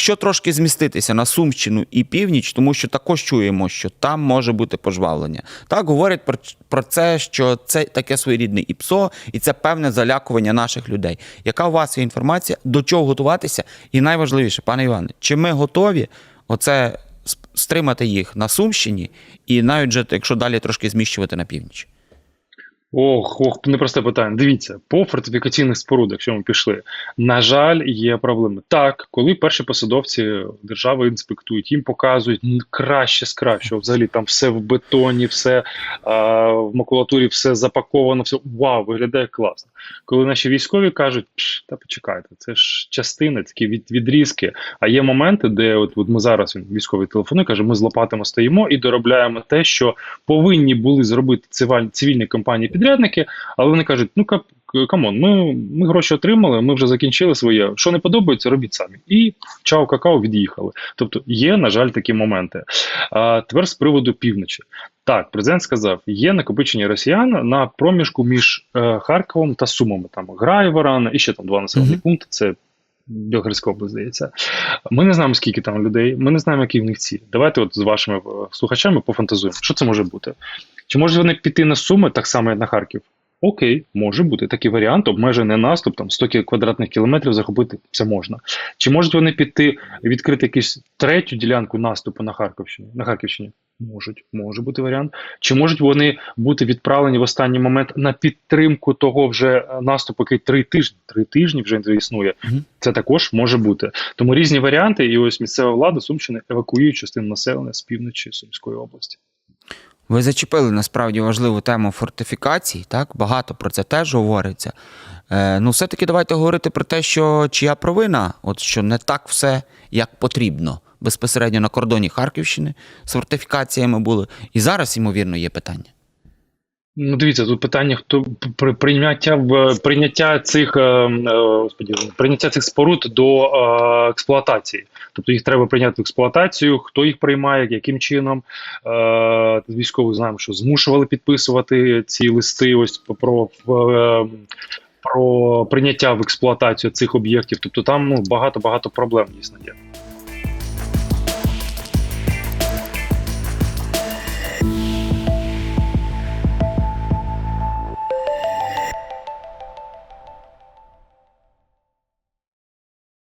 Якщо трошки зміститися на Сумщину і північ, тому що також чуємо, що там може бути пожвавлення. Так говорять про, про це, що це таке своєрідне ІПСО, і це певне залякування наших людей. Яка у вас є інформація, до чого готуватися? І найважливіше, пане Іване, чи ми готові оце стримати їх на Сумщині, і навіть же, якщо далі трошки зміщувати на північ? Ох, ох, непросте питання. Дивіться, по фортифікаційних спорудах, якщо ми пішли, на жаль, є проблеми. Так, коли перші посадовці держави інспектують, їм показують краще з кращого. Взагалі там все в бетоні, все а, в макулатурі, все запаковано, все вау, виглядає класно. Коли наші військові кажуть, та почекайте, це ж частини, такі від, відрізки. А є моменти, де от, от ми зараз він військовий телефонує, каже, ми з лопатами стоїмо і доробляємо те, що повинні були зробити цивільні компанії підрядники, але вони кажуть: ну. Камон, ми, ми гроші отримали, ми вже закінчили своє. Що не подобається, робіть самі. І чао какао від'їхали. Тобто є, на жаль, такі моменти. А тепер з приводу півночі. Так, президент сказав, є накопичення росіян на проміжку між е, Харковом та Сумами. Там Грайворон і ще там два населені Мгм. пункти. Це Білгородська область, здається. Ми не знаємо, скільки там людей, ми не знаємо, які в них цілі. Давайте от з вашими е, слухачами пофантазуємо. Що це може бути? Чи можуть вони піти на Суми так само, як на Харків? Окей, може бути такий варіант, обмежений наступ, там 100 квадратних кілометрів захопити це можна. Чи можуть вони піти відкрити якусь третю ділянку наступу на Харківщині? На Харківщині? Можуть, може бути варіант. Чи можуть вони бути відправлені в останній момент на підтримку того вже е, наступу, який три тижні, три тижні вже існує? Мгм. Це також може бути. Тому різні варіанти, і ось місцева влада Сумщини евакуює частину населення з півночі Сумської області. Ви зачепили насправді важливу тему фортифікацій. Так багато про це теж говориться. Е, ну, все-таки давайте говорити про те, що чия провина, от що не так все як потрібно. Безпосередньо на кордоні Харківщини з фортифікаціями були. І зараз, ймовірно, є питання. Ну, дивіться, тут питання, хто прийняття прийняття цих е, е, господі, прийняття цих споруд до е, експлуатації. Тобто їх треба прийняти в експлуатацію, хто їх приймає, яким чином. Військових знаємо, що змушували підписувати ці листи. Ось про. про прийняття в експлуатацію цих об'єктів, тобто там ну багато багато проблем дійсно є.